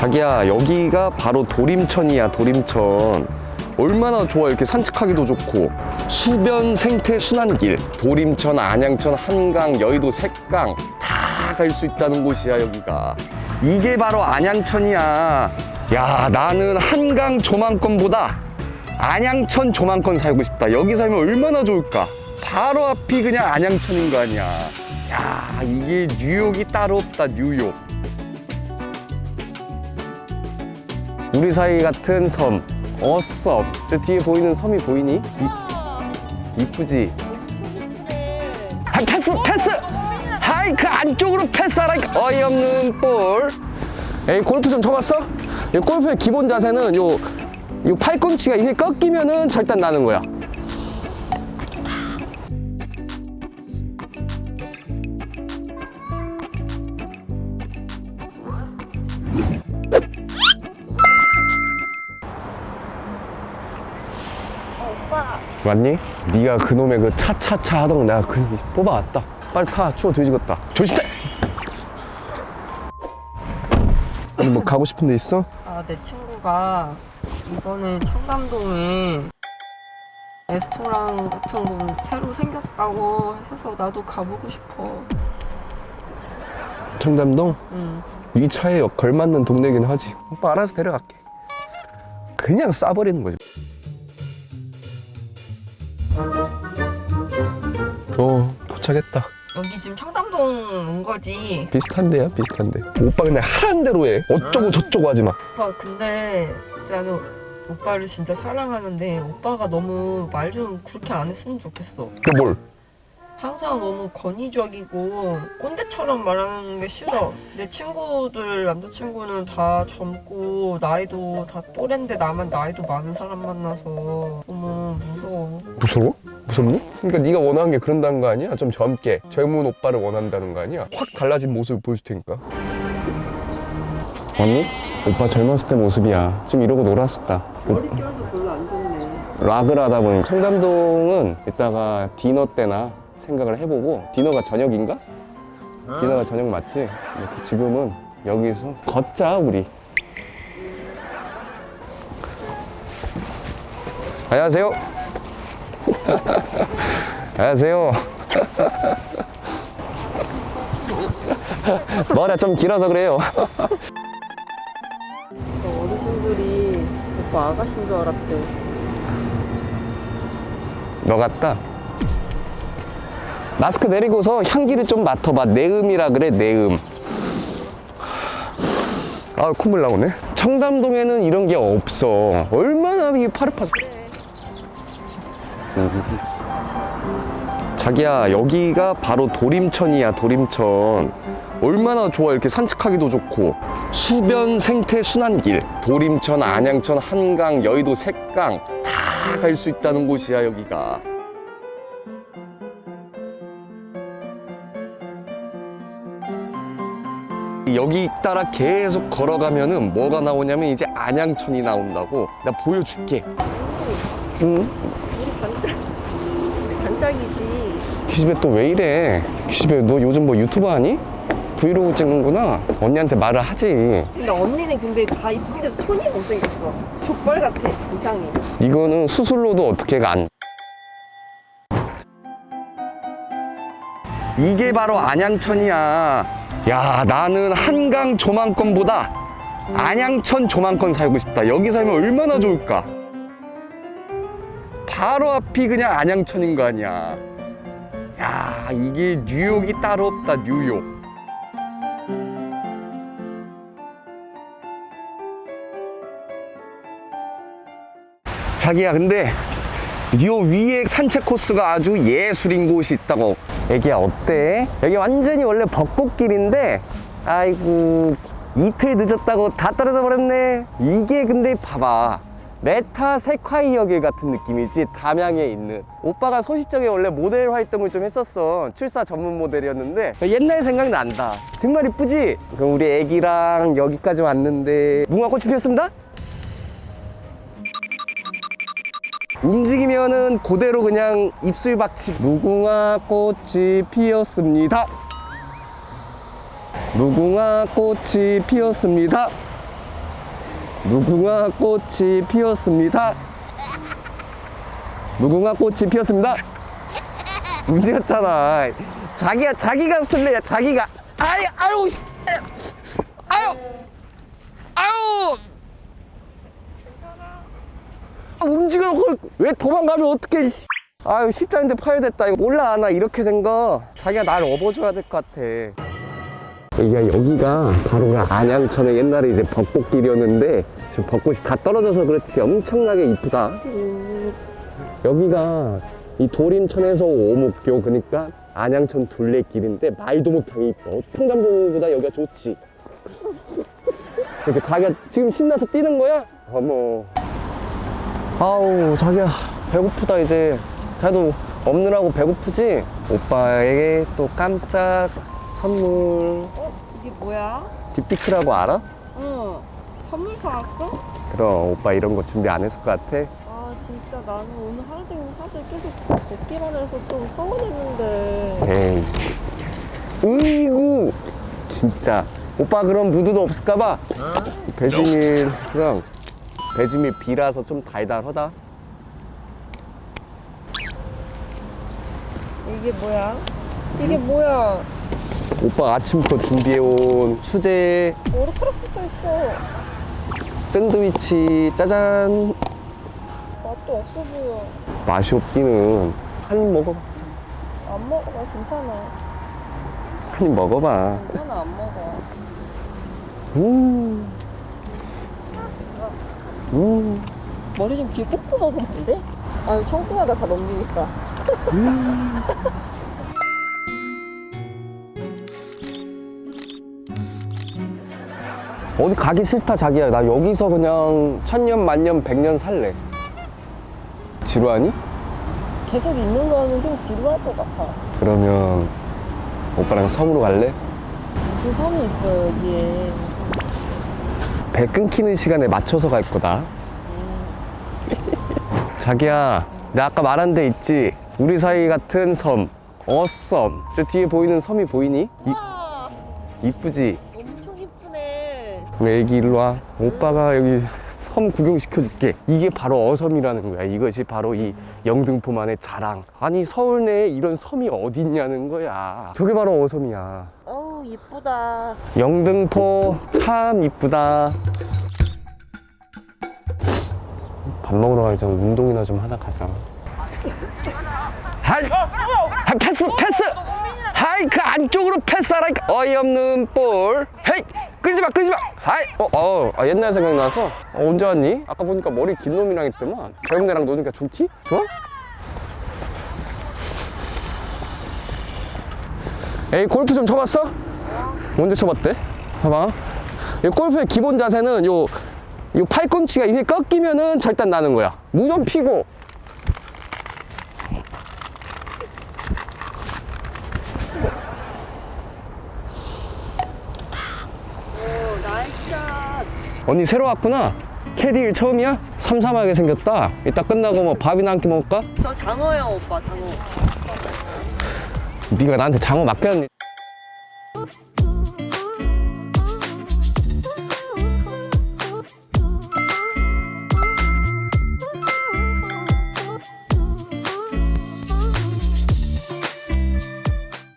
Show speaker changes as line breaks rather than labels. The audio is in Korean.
자기야 여기가 바로 도림천이야 도림천. 얼마나 좋아 이렇게 산책하기도 좋고. 수변 생태 순환길 도림천 안양천 한강 여의도 색강 다 갈 수 있다는 곳이야 여기가. 이게 바로 안양천이야. 야 나는 한강 조망권보다 안양천 조망권 살고 싶다. 여기 살면 얼마나 좋을까? 바로 앞이 그냥 안양천인 거 아니야. 야 이게 뉴욕이 따로 없다 뉴욕 우리 사이 같은 섬 어썹 저 뒤에 보이는 섬이 보이니? 이, 이쁘지? 아, 패스 패스 하이 그 안쪽으로 패스하라니까 어이없는 볼 에이 골프 좀 쳐봤어? 이 골프의 기본 자세는 요, 요 팔꿈치가 이게 꺾이면은 절단 나는 거야 왔니? 네가 그놈의 그 차차차 하던 거 내가 그 뽑아왔다 빨리 타 추워 뒤지겠다 조심해 뭐 가고 싶은 데 있어?
아, 내 친구가 이번에 청담동에 레스토랑 같은 거 새로 생겼다고 해서 나도 가보고 싶어.
청담동?
응.
이 차에 걸맞는 동네긴 하지 오빠 알아서 데려갈게 그냥 싸버리는 거지 어 도착했다
여기 지금 청담동 온 거지.
비슷한데요 비슷한데 오빠 그냥 하란 대로 해 어쩌고 저쩌고 하지 마
오빠 근데 나는 오빠를 진짜 사랑하는데 오빠가 너무 말 좀 그렇게 안 했으면 좋겠어.
그 뭘?
항상 너무 권위적이고 꼰대처럼 말하는 게 싫어. 내 친구들 남자친구는 다 젊고 나이도 다 또래인데 나만 나이도 많은 사람 만나서 너무 무서워.
무서워? 무섭니? 그러니까 네가 원하는 게 그런다는 거 아니야? 좀 젊게 젊은 오빠를 원한다는 거 아니야? 확 달라진 모습을 보여줄 테니까 언니? 오빠 젊었을 때 모습이야 좀 이러고 놀았었다
머릿결도 별로 안 좋네.
락을 하다 보니 청담동은 이따가 디너 때나 생각을 해보고 디너가 저녁인가? 디너가 저녁 맞지? 지금은 여기서 걷자 우리 안녕하세요 안녕하세요 머리가 좀 길어서 그래요
어르신들이 오빠 아가씨인 줄 알았대.
너 같다. 마스크 내리고서 향기를 좀 맡아봐. 내음이라 그래, 내음. 아, 콧물 나오네. 청담동에는 이런 게 없어. 얼마나 이게 파릇파릇. 음. 자기야, 여기가 바로 도림천이야, 도림천. 얼마나 좋아, 이렇게 산책하기도 좋고. 수변 생태 순환길. 도림천, 안양천, 한강, 여의도 색강. 다 갈 수 있다는 곳이야, 여기가. 여기 따라 계속 걸어가면은 뭐가 나오냐면 이제 안양천이 나온다고. 나 보여줄게. 응?
반짝이지.
기집애 또 왜 이래? 기집애 너 요즘 뭐 유튜브 하니? 브이로그 찍는구나. 언니한테 말을 하지.
근데 언니는 근데 다 이쁜데 톤이 못생겼어. 족발 같아. 이상해.
이거는 수술로도 어떻게 간. 이게 바로 안양천이야. 야, 나는 한강 조망권보다 안양천 조망권 살고 싶다. 여기 살면 얼마나 좋을까? 바로 앞이 그냥 안양천인 거 아니야. 야, 이게 뉴욕이 따로 없다, 뉴욕. 자기야 근데 요 위에 산책 코스가 아주 예술인 곳이 있다고 애기야 어때? 여기 완전히 원래 벚꽃길인데 아이고 이틀 늦었다고 다 떨어져 버렸네 이게 근데 봐봐 메타 세콰이어 길 같은 느낌이지 담양에 있는. 오빠가 소시적에 원래 모델 활동을 좀 했었어. 출사 전문 모델이었는데 옛날 생각난다. 정말 이쁘지? 그럼 우리 애기랑 여기까지 왔는데 무궁화꽃이 피었습니다? 움직이면은 그대로 그냥 입술 박치. 무궁화 꽃이 피었습니다. 무궁화 꽃이 피었습니다 무궁화 꽃이 피었습니다. 무궁화 꽃이 피었습니다. 움직였잖아. 자기가 자기가 쓸래야 자기가. 아이 아유 씨. 아유 아유. 아, 움직여 왜 도망가면 어떡해 씨. 아유 십자인데 파열됐다 이거 몰라 나 이렇게 된 거 자기가 날 업어줘야 될 것 같아 여기가 여기가 바로 그 안양천의 옛날에 이제 벚꽃길이었는데 지금 벚꽃이 다 떨어져서 그렇지 엄청나게 이쁘다 여기가 이 도림천에서 오목교 그러니까 안양천 둘레길인데 말도목향이 이뻐 평담보다 여기가 좋지 그러니까 자기가 지금 신나서 뛰는 거야? 어머 아우 자기야 배고프다 이제 자기도 없느라고 배고프지? 오빠에게 또 깜짝 선물
어? 이게 뭐야?
딥피크라고 알아?
응. 선물 사왔어?
그럼 오빠 이런 거 준비 안 했을 것 같아?
아 진짜 나는 오늘 하루 종일 사실 계속 걷기만 해서 좀 서운했는데
에이 으이구 진짜 오빠 그럼 무드도 없을까봐 배지밀이랑 배지밀 비라서 좀 달달하다
이게 뭐야? 이게 뭐야?
오빠 아침부터 준비해온 수제
붙어 있어.
샌드위치 짜잔.
맛도 없어 보여.
맛이 없기는. 한 입 먹어봐.
안 먹어 괜찮아.
한 입 먹어봐.
괜찮아 안 먹어.
음. 음.
머리 좀 귀에 꽂고 먹으면 안 돼? 아유 청순하다 다 넘기니까
어디 가기 싫다 자기야. 나 여기서 그냥 천년 만년 백년 살래. 지루하니?
계속 있는 거는 좀 지루할 것 같아.
그러면 오빠랑 섬으로 갈래?
무슨 섬이 있어 여기에?
배 끊기는 시간에 맞춰서 갈 거다. 자기야 내가 아까 말한 데 있지? 우리 사이 같은 섬. 어섬 저 뒤에 보이는 섬이 보이니? 이, 이쁘지? 그럼 애기 일로 와? 오빠가 여기 섬 구경시켜줄게. 이게 바로 어섬이라는 거야. 이것이 바로 이 영등포만의 자랑. 아니 서울 내에 이런 섬이 어디 있냐는 거야. 저게 바로 어섬이야.
어우 이쁘다.
영등포 참 이쁘다. 밥 먹으러 가기 전 운동이나 좀 하다 가자. 하이! 하, 패스 패스! 하이 그 안쪽으로 패스하라니까. 어이없는 볼. 헤이 끄지 마 끄지 마 하이 어, 어 아, 옛날 생각나서 어, 언제 왔니? 아까 보니까 머리 긴 놈이랑 했더만 젊은 애랑 노니까 좋지? 좋아? 에이 골프 좀 쳐봤어? 언제 쳐봤대? 봐봐. 이 골프의 기본 자세는 요, 요 팔꿈치가 이게 꺾이면은 절단 나는 거야. 무좀 피고.
오 나이스샷
언니 새로 왔구나. 캐디 일 처음이야? 삼삼하게 생겼다. 이따 끝나고 뭐 밥이나 한 끼 먹을까?
저 장어야 오빠 장어
네가 나한테 장어 맡겼니?